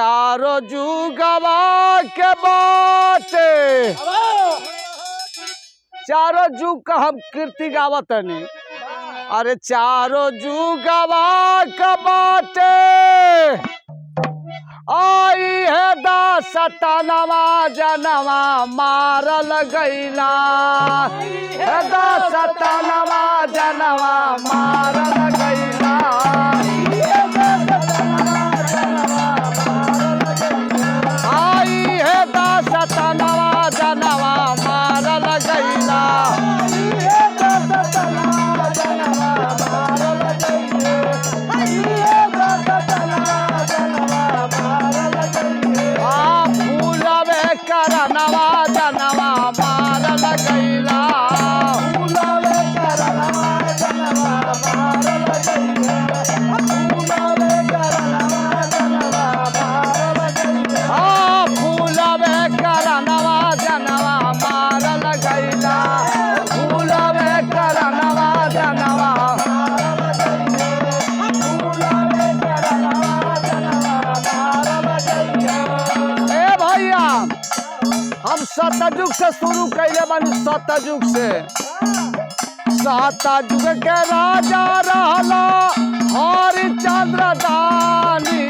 चारो जुगवा के बात। चारो जुग का हम कीर्ति गावत हनी। अरे चारो जुगवा के बात। आई है दास तनवा जनवा मारल गईला। है दास तनवा जनवा मारल गईला। मारल सतयुग से शुरू कैले बानी सतयुग से। सतयुग के राजा रहला हरिचंद्र दानी।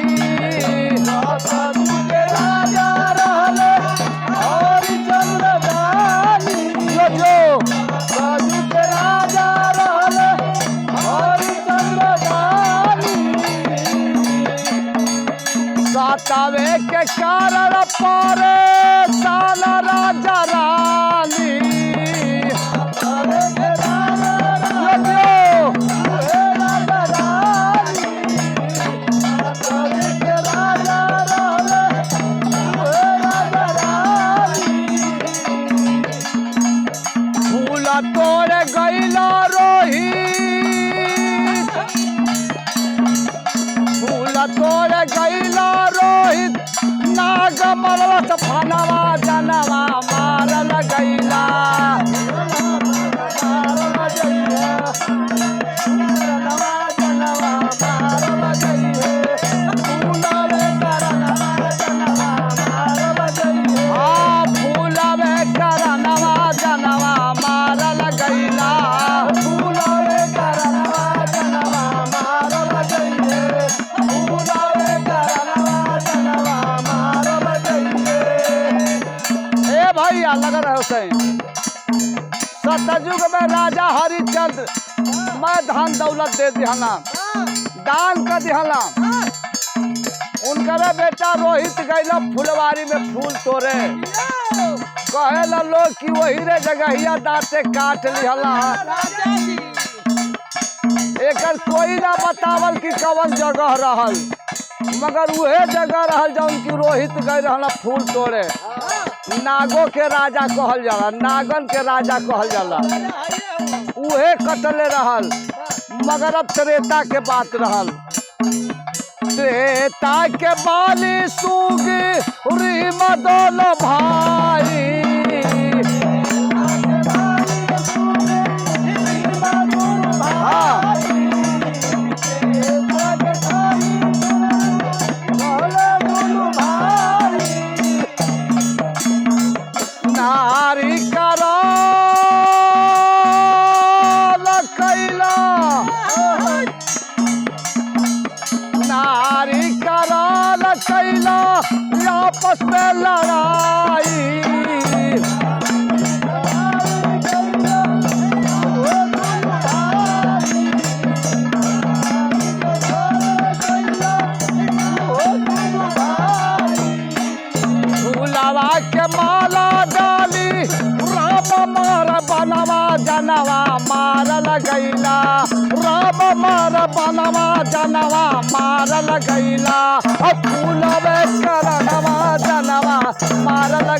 सतावे के कारण पारे साल राजा रानी। फूल तोड़ रोहित नाग मरवत फनवा जनवा मारल गईला आ भैया लग रहे सतयुग में राजा हरिचंद्र मैं धन दौलत दे दिहला दान कर दिहला उनकर बेटा रोहित गैला फुलवारी में फूल तोड़े। कहेला लोग कि वही रे जगहिया दांते काट लिहला एकर कोई ना बतावल कि कवन जगह रहल। मगर उहे जगह रहल जौन कि रोहित गए रहला फूल तोड़े। नागो के राजा कहल जाला, नागन के राजा कहल जाला। उहे कटले रहल, मगर अब त्रेता के बात रहल। त्रेता के बाली सूग रीम दोल भाई मार बनवा जनवा मारल गईला अ फूलवे करनवा जनवा मारल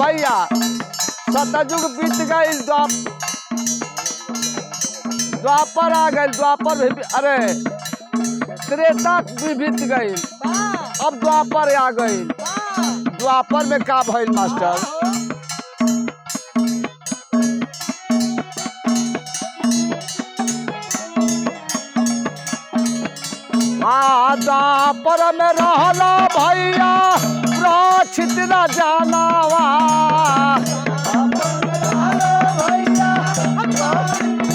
भैया। सत कलयुग बीत गई द्वाप द्वापर आ गई द्वापर भी अरे त्रेता भी बीत गई। अब द्वापर आ वाह। द्वापर में का भइल मास्टर? आ द्वापर में रहला भैया प्राचित न दिहला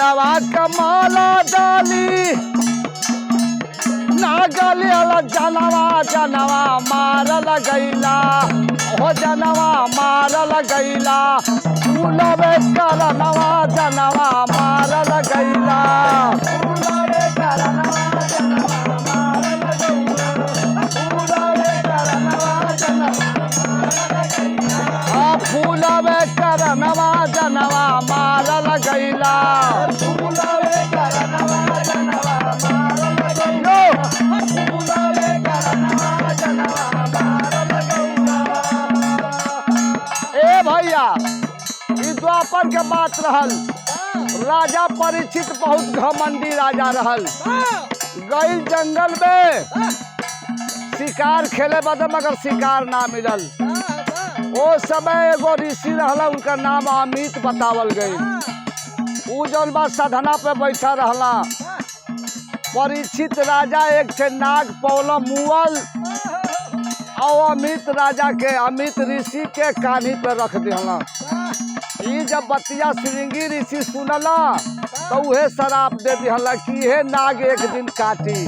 फूलवा कमाला डाली नागलिया जनवा जनवा मारल गैला. हो जनवा मारल गैला. फूलवे करनवा जनवा मारल गैला. बात रहल। राजा परिचित बहुत घमंडी राजा रहल। गई जंगल में शिकार खेले बदे मगर शिकार ना मिलल। ओ समय एगो ऋषि रहला उनका नाम अमित बतावल गई ऊ जौन बा साधना पे बैठा रहला। परिचित राजा एक छे नाग पौला मुअल। और अमित राजा के अमित ऋषि के कान्ही पे रख दिहला। जब बतिया श्रृंगी ऋषि सुनला तो उहे शराब दे दिहला कि हे नाग एक दिन काटी।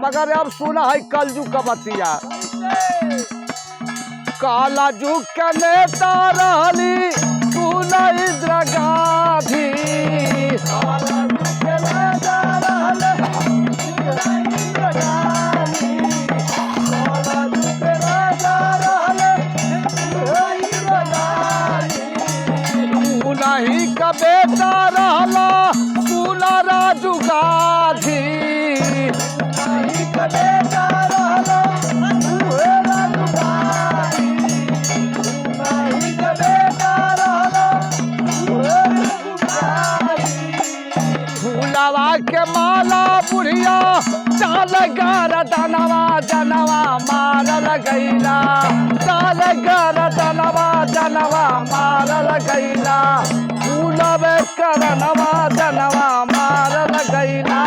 मगर अब सुना है कलजू का बतिया। काला जुग के नेता रहली सुना इंदिरा गांधी। సాలగార ధనవా జనవా మారల గైలా సాలగార ధనవా జనవా మారల గైలా పూల వెక్కరనవా జనవా మారల గైలా